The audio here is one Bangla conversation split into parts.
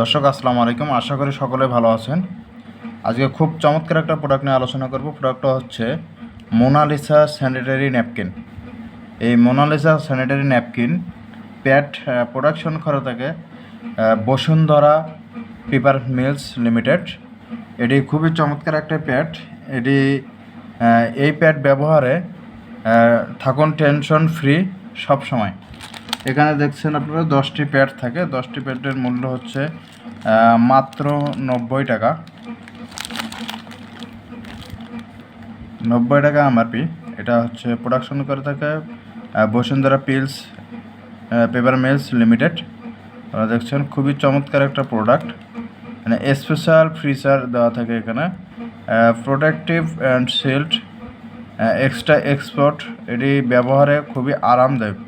দর্শক, আসসালামু আলাইকুম। আশা করি সকলে ভালো আছেন। আজকে খুব চমৎকার একটা প্রোডাক্ট নিয়ে আলোচনা করব। প্রোডাক্টটা হচ্ছে মোনালিসা স্যানিটারি ন্যাপকিন এই Monalisa sanitary napkin pad production করা থাকে বসুন্ধরা পেপার মিলস লিমিটেড এটি খুবই চমৎকার একটা প্যাড এটি এই প্যাড ব্যবহারে থাকুন টেনশন ফ্রি সব সময় এখানে দেখছেন আপনারা, দশটি প্যাড থাকে। দশটি প্যাডের মূল্য হচ্ছে মাত্র নব্বই টাকা। নব্বই টাকা এমআরপি এটা হচ্ছে প্রোডাকশন করে থাকে Bashundhara pills paper mills limited আপনারা দেখছেন, খুবই চমৎকার একটা প্রোডাক্ট মানে স্পেশাল ফ্রিচার দেওয়া থাকে এখানে। Protective and shield extra export এটি ব্যবহারে খুবই আরামদায়ক।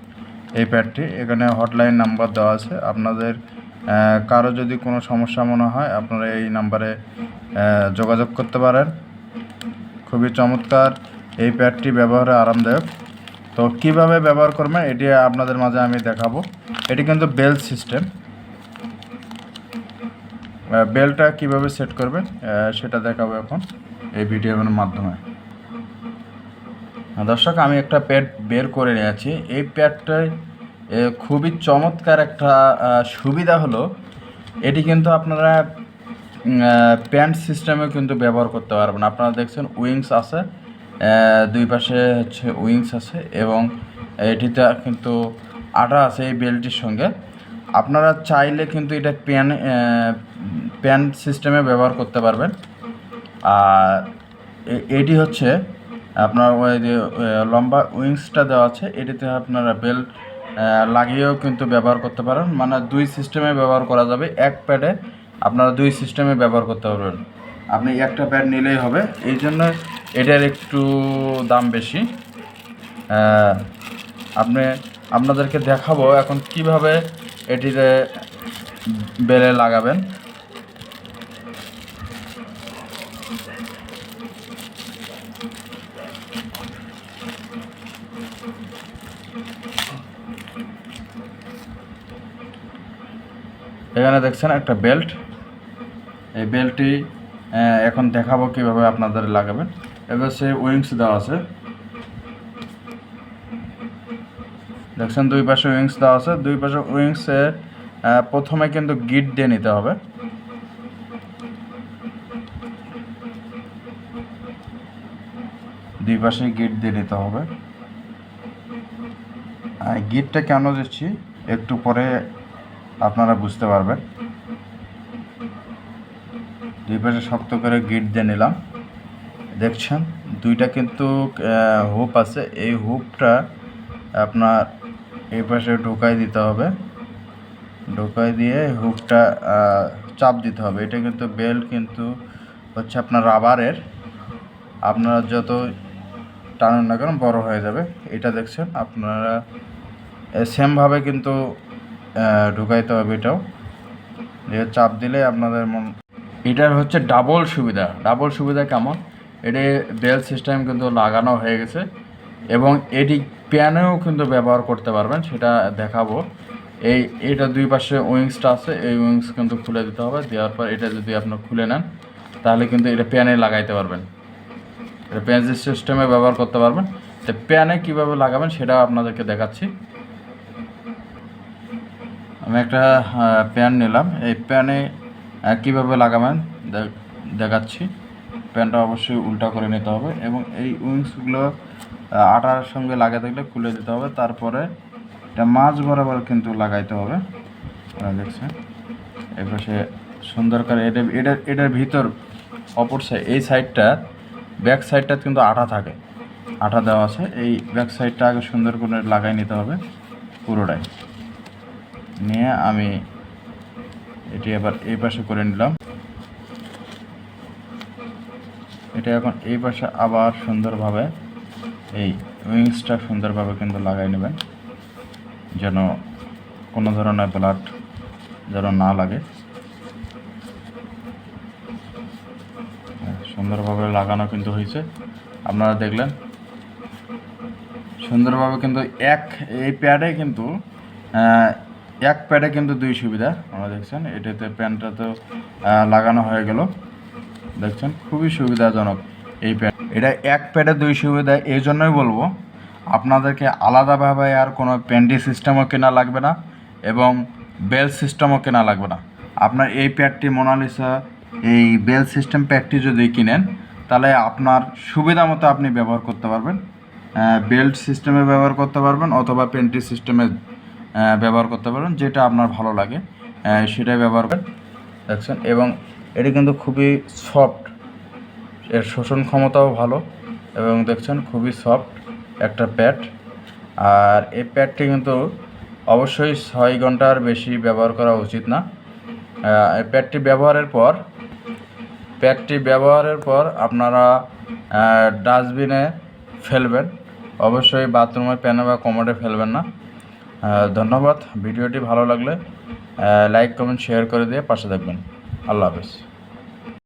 এই প্যাডটি। এখানে হটলাইন নাম্বার দেওয়া আছে। আপনাদের কারও যদি কোনো সমস্যা মনে হয়, আপনারা এই নাম্বারে যোগাযোগ করতে পারেন। খুবই চমৎকার এই প্যাডটি ব্যবহারে আরামদায়ক। তো কীভাবে ব্যবহার করবেন, এটি আপনাদের মাঝে আমি দেখাবো। এটি কিন্তু বেল সিস্টেম। বেলটা কীভাবে সেট করবেন সেটা দেখাবো এখন এই ভিডিওর মাধ্যমে। দর্শক, আমি একটা প্যাড বের করে নিয়েছি। এই প্যাডটায় খুবই চমৎকার একটা সুবিধা হলো। এটি কিন্তু আপনারা প্যান্ট সিস্টেমেও কিন্তু ব্যবহার করতে পারবেন। আপনারা দেখছেন উইংস আছে দুই পাশে হচ্ছে উইংস আছে এবং এটিতে কিন্তু আটা আছে এই বেল্টটির সঙ্গে। আপনারা চাইলে কিন্তু এটা প্যান প্যান্ট সিস্টেমে ব্যবহার করতে পারবেন। আর এটি হচ্ছে, আপনার ওই লম্বা উইংসটা দেওয়া আছে, এটিতে আপনারা বেল্ট লাগিয়েও কিন্তু ব্যবহার করতে পারেন। মানে দুই সিস্টেমে ব্যবহার করা যাবে। এক প্যাডে আপনারা দুই সিস্টেমে ব্যবহার করতে পারবেন। আপনি একটা প্যাড নিলেই হবে। এই জন্য এটার একটু দাম বেশি। আপনি, আপনাদেরকে দেখাবো এখন কীভাবে এটিতে বেলে লাগাবেন। এখানে দেখছেন একটা বেল্ট। এই বেল্টটি এখন দেখাবো কীভাবে আপনাদের লাগাবেন। এবার সে উইংস দেওয়া আছে। দেখছেন দুই পাশে উইংস দেওয়া আছে। দুই পাশে উইংসে প্রথমে কিন্তু গিট দিয়ে নিতে হবে। দুই পাশে গিট দিয়ে নিতে হবে। গিটটা কেন দিচ্ছি, একটু পরে আপনারা বুঝতে পারবেন। দুই পাশে শক্ত করে গিট দিয়ে নিলাম। দেখছেন? দুইটা কিন্তু হুপ আছে। এই হুপটা আপনার এই পাশে ঢোকাই দিতে হবে। ঢোকাই দিয়ে হুকটা চাপ দিতে হবে। এটা কিন্তু বেল্ট কিন্তু হচ্ছে আপনার রাবারের আপনারা যত টানুন না কেন বড় হয়ে যাবে। এটা দেখছেন? আপনারা সেমভাবে কিন্তু ঢুকাইতে হবে এটাও। চাপ দিলে আপনাদের মন এটার হচ্ছে ডাবল সুবিধা। ডাবল সুবিধা কেমন? এটি বেল সিস্টেম কিন্তু লাগানো হয়ে গেছে এবং এটি প্যানেও কিন্তু ব্যবহার করতে পারবেন, সেটা দেখাবো। এই, এটা দুই পাশে উইংসটা আছে, এই উইংস কিন্তু খুলে দিতে হবে, দেওয়ার পর এটা যদি আপনি খুলে নেন, তাহলে কিন্তু এটা প্যানে লাগাইতে পারবেন। এটা প্যান সিস্টেমে ব্যবহার করতে পারবেন। তো প্যানে কীভাবে লাগাবেন সেটাও আপনাদেরকে দেখাচ্ছি। আমি একটা প্যান নিলাম। এই প্যানে কীভাবে লাগাবেন? দেখাচ্ছি। প্যানটা অবশ্যই উল্টা করে নিতে হবে এবং এই উইংসগুলো আটার সঙ্গে লাগাতে গেলে খুলে দিতে হবে। তারপরে এটা মাছ বরাবর কিন্তু লাগাইতে হবে। দেখছেন? পাশে সুন্দর করে এটা এটা, এটার ভিতর, অপর সাইড এই সাইডটা ব্যাক সাইডটা কিন্তু আঠা থাকে। আঠা দেওয়া আছে। এই ব্যাক সাইডটা আগে সুন্দর করে লাগাই নিতে হবে পুরোটাই। নিয়ে আমি এটি আবার এই পাশে করে নিলাম। এটা এখন এই পাশে আবার সুন্দরভাবে এই উইংসটা সুন্দরভাবে কিন্তু লাগাই নেবেন, যেন কোনো ধরনের ব্লাড যেন না লাগে। সুন্দরভাবে লাগানো কিন্তু হয়েছে। আপনারা দেখলেন, সুন্দরভাবে কিন্তু এক এই প্যাডে কিন্তু এক প্যাডে কিন্তু দুই সুবিধা, আমরা দেখছেন। এটাতে প্যান্টটা তো লাগানো হয়ে গেল। দেখছেন, খুবই সুবিধাজনক এই প্যাড এটা এক প্যাডে দুই সুবিধা, এই জন্যই বলব, আপনাদেরকে আলাদাভাবে আর কোনো প্যান্টি সিস্টেমও কেনা লাগবে না এবং বেল সিস্টেমও কেনা লাগবে না। আপনার এই প্যাডটি মোনালিসা এই বেল সিস্টেম প্যাডটি যদি কিনেন, তাহলে আপনার সুবিধা মতো আপনি ব্যবহার করতে পারবেন। বেল্ট সিস্টেমে ব্যবহার করতে পারবেন অথবা পেন্টি সিস্টেমে ব্যবহার করতে পারবেন যেটা আপনার ভালো লাগে সেটাই ব্যবহার করবেন। দেখছেন? এবং এটি কিন্তু খুবই সফট, এর শোষণ ক্ষমতাও ভালো, এবং দেখছেন খুবই সফট একটা প্যাড আর এই প্যাডটি কিন্তু অবশ্যই ছয় ঘণ্টার বেশি ব্যবহার করা উচিত না। এই প্যাডটি ব্যবহারের পর প্যাডটি ব্যবহারের পর আপনারা ডাস্টবিনে ফেলবেন। অবশ্যই বাথরুমে প্যানে বা কমোডে ফেলবেন না। ধন্যবাদ। ভিডিওটি ভালো লাগলে লাইক কমেন্ট শেয়ার করে দিয়ে পাশে থাকবেন। আল্লাহ হাফেজ।